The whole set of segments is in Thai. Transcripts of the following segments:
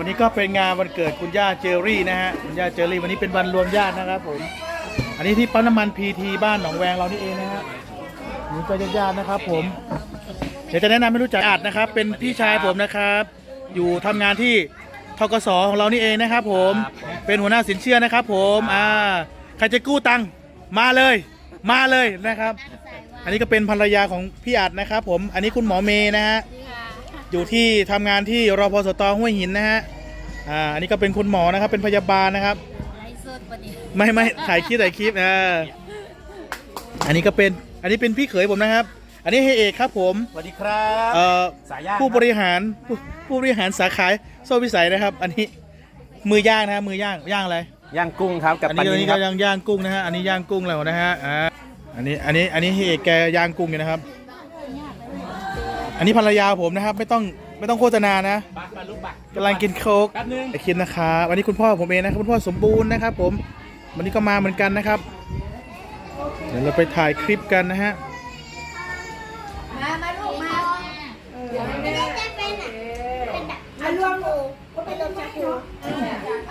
วันนี้ก็เป็นงานวันเกิดคุณย่าเจอรี่นะฮะคุณย่าเจอรี่วันนี้เป็นวันรวมญาตินะครับผมอันนี้ที่ปั๊มน้ำมันพีทีบ้านหนองแวงเรานี่เองนะฮะนี่ก็ญาติๆนะครับ ผม เดี๋ยวจะแนะนำให้รู้จักอาดนะครับ เป็นพี่ชายผมนะครับ อยู่ทำงานที่ทกสของเรานี่เองนะครับ ผมเป็นหัวหน้าสินเชื่อนะครับ ผมอ่าใครจะกู้ตังค์มาเลย มาเลยนะครับ อันนี้ก็เป็นภรรยาของพี่อาดนะครับ ผมอันนี้คุณหมอเมย์นะฮะ อยู่ที่ทำงานที่รพสตห้วยหินนะฮะอ่าอันนี้ก็เป็นคุณหมอนะครับเป็นพยาบาลนะครับไลฟ์สดวันนี้ไม่ไม่ถ่ายคลิปถ่ายคลิปอ่าอันนี้ก็เป็นอันนี้เป็นพี่เขยผมนะครับ อันนี้เฮเอกครับผมสวัสดีครับเอ่อสายย่างผู้บริหารผู้ผู้บริหารสาขาโซ่พิสัยนะครับ อันนี้มือย่างนะครับมือย่างย่างอะไรย่างกุ้งครับกับอันปลานี้อันนินี้ลคก็รับย่างย่างกุ้งนะฮะอันนี้ย่างกุ้งแล้วนะฮะอ่าอันนี้อันนี้อันนี้เฮเอกแกย่างกุ้งอยู่นะครับ อันนี้ภรรยาผมนะครับ ไม่ต้องไม่ต้องโฆษณานะกำลังกินโค้กแป๊บนึงไอคิดนะครับวันนี้คุณพ่อผมเองนะครับคุณพ่อสมบูรณ์นะครับ ผมวันนี้ก็มาเหมือนกันนะครับ เดี๋ยวเราไปถ่ายคลิปกันนะฮะมา มาลูกมาไม่ได้จะเป็นอะเป็นแบบอารวมหมูก็เป็นรวมชาคู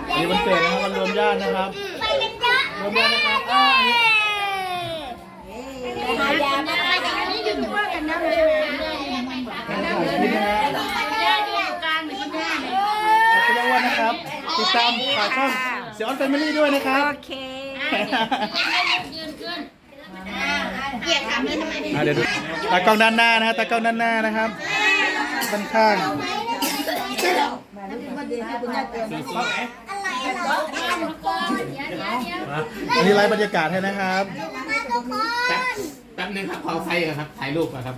อันนี้วันเกิดนะครับวันรวมญาตินะครับไปกันเยอะรวมญาตินะครับอ่าอันนี้หายามาไปกันนี่อยู่ตัวกันนะเลยถ่ายคลิปนะฮะ ย่าอยู่กลางหนึ่งคนหน้าเลย ขอบคุณรางวัลนะครับ ติดตามฝากช่องเสียออนแฟมิลี่ด้วยนะครับ โอเคยืนขึ้นเกลียดถามเลยทำไมอะเดี๋ยวดูตากล้องด้านหน้านะฮะตากล้องด้านหน้านะครับด้านข้างอะไรอะไรอันนี้ไลฟ์บรรยากาศให้นะครับมาทุกคนแป๊บนึงครับขอไฟก่อนครับถ่ายรูปก่อนครับ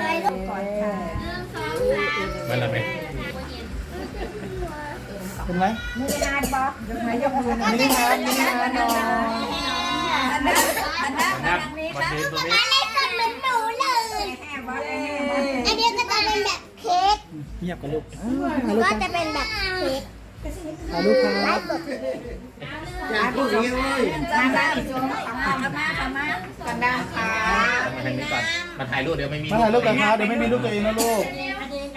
ไปลูกก่อนค่ะหนึ่งสองสามมันละไหม เป็นไหมไม่ได้ทานไม่ได้ทานนะครับมาดูตรงนี้มาเล่นกันเหมือนหนูเลย อันนี้ก็จะเป็นแบบเค้กเงียบกันลูกก็จะเป็นแบบเค้กถ่ายรูปครับไลฟ์สดมาบ้านอีกตัวมามามามากันดามขามาทางนี้ก่อนมาถ่ายรูปเดี๋ยวไม่มีมาถ่ายรูปกันครับเดี๋ยวไม่มีรูปตัวเองนะลูกออดีต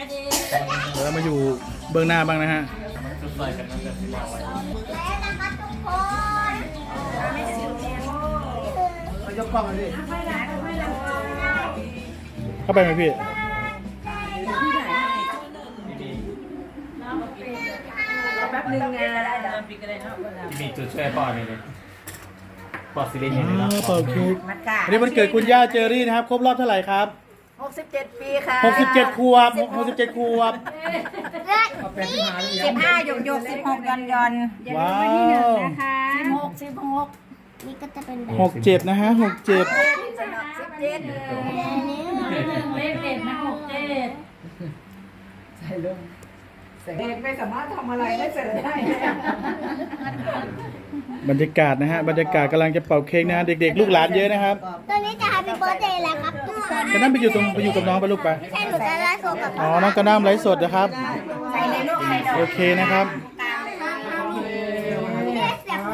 เดี๋ยวมาอยู่เบื้องหน้าบ้างนะฮะ จุดไฟกันนั่นเลยแล้วนะคะทุกคนยกกล้องมาดิเข้าไปไหมพี่ที่มีจุดช่วยพ่อนี่เลยปอดซิลินอ๋เห็นไหมครับอเป่าเค้กอันนี้วันเกิดคุณย่าเจอรี่นะครับ ครบรอบเท่าไหร่ครับ 67ปีค่ะ67ขวบ67ขวบสิบห้าหยกหยกสิบหกยอนยอนว้าวสิบหกสิบหกนี่ก็จะเป็นแบบหกเจ็ดนะฮะหกเจ็ดสิบเจ็ดเลขเด็ดนะหกเจ็ดเด็กไม่สามารถทำอะไรได้เสร็จได้ บรรยากาศนะฮะบรรยากาศกำลังจะเป่าเค้กนะฮะเด็กๆ ลูกหลานเยอะนะครับตอนนี้จะ Happy Birthday แล้วครับก็นั่นไปอยู่ตรงไปอยู่กับน้องไปลูกไปใช่หนูจะไลฟ์สดกับอ๋อน้องกระน้ำไลฟ์สดนะครับใส่ในลูกใส่ดอกโอเคนะครับ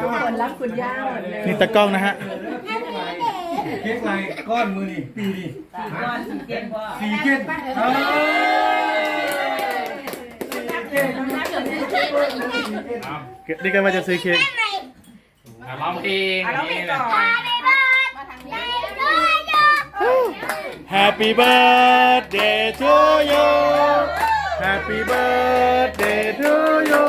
ทุกคนรักคุณย่าหมดเลยนี่ตะกล้องนะฮะเค้กอะไรก้อนมือนี่ปีนี่ก้อนเก่งกว่าสี่เก้นเอ้ยนี่ก็ ว่าจะซื้อเค้ก อ่ะร้องเพลงนี่นะ Happy birthday to you Happy birthday to you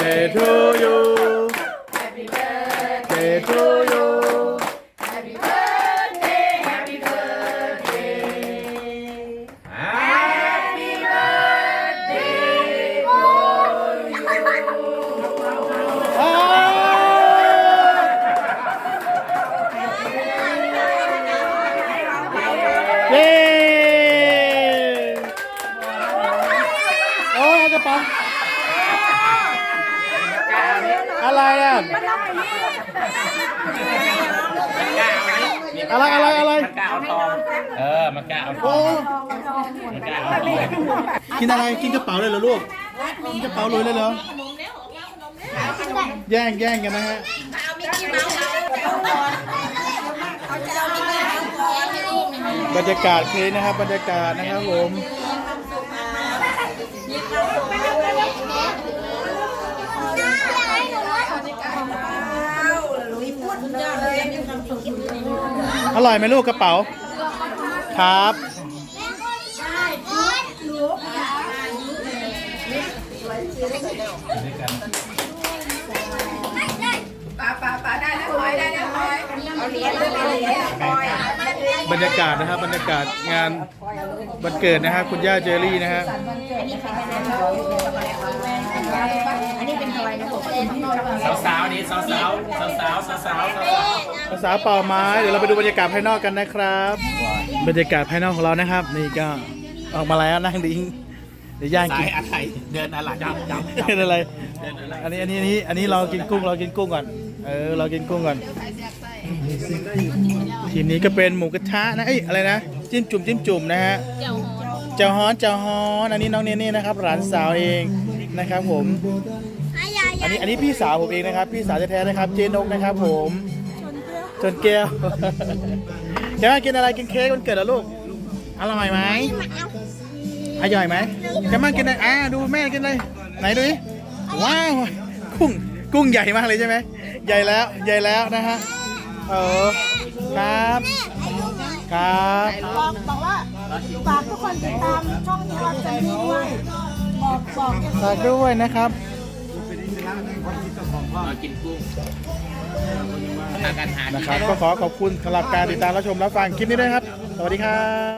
Day to you Happy birthday to you อะไรอะ อะไรอะไรอะไร มันกล้าเอาทองเออ มันกล้าเอาทโอ้ องมันกล้าเอาทองกินอะไร กินกระเป๋าเลยเหรอลูก กินกระเป๋าเลยเลยเหรอ แย่งแย่งกันนะฮะเอามิกกี้เมาส์เอาบรรยากาศคืนนะครับ บรรยากาศนะครับผม อร่อยไหมลูกกระเป๋า ครับ ป้าป้าป้าได้แล้วคอยได้แล้วคอยเอาเหรียญเลยเอาเหรียญคอย บรรยากาศนะครับบรรยากาศงานวันเกิดนะครับคุณย่าเจอรี่นะฮะอันนี้เป็นอะไรนะผมเป็นข้างนอกแล้วสาวสาวๆนี่สาวสาวสาวสาวสาวสาวสาวภาษาเป่าไม้เดี๋ยวเราไปดูบรรยากาศภายนอกกันนะครับ บรรยากาศภายนอกของเรานะครับ นี่ก็ออกมาแล้วนั่งดิ้งเดี๋ยวย่างกินอะไรเดินอะไรจับจับเป็นอะไรอันนี้อันนี้อันนี้อันนี้เรากินกุ้งเรากินกุ้งก่อนเออเรากินกุ้งก่อน ทีมนี้ก็เป็นหมูกระทะนะเอ้ยอะไรนะจิ้มจุ่มจิ้มจุ่มนะฮะเจ้าฮ้อนเจ้าฮ้อนอันนี้น้องเนเน่นะครับหลานสาวเองนะครับผมอันนี้อันนี้พี่สาวผมเองนะครับ พี่สาวแท้ๆนะครับ เจนกนะครับผมชนแก้วแกมากินอะไรกินเค้กวันเกิดเหรอลูกอร่อยไหมอร่อยไหมแกมากินอะไรอ่าดูแม่กินเลยไหนดูดิว้าวกุ้งกุ้งใหญ่มากเลยใช่ไหมใหญ่แล้วใหญ่แล้วนะฮะ เออ ครับ ครับ บอกบอกว่าฝากทุกคนติดตามช่องที่เราจะมีด้วยบอกบอกฝากด้วยนะครับมากินกุ้งหากันหานะครับ ก็ขอขอบคุณสำหรับการติดตามรับชมรับฟังคลิปนี้ด้วยครับ สวัสดีครับ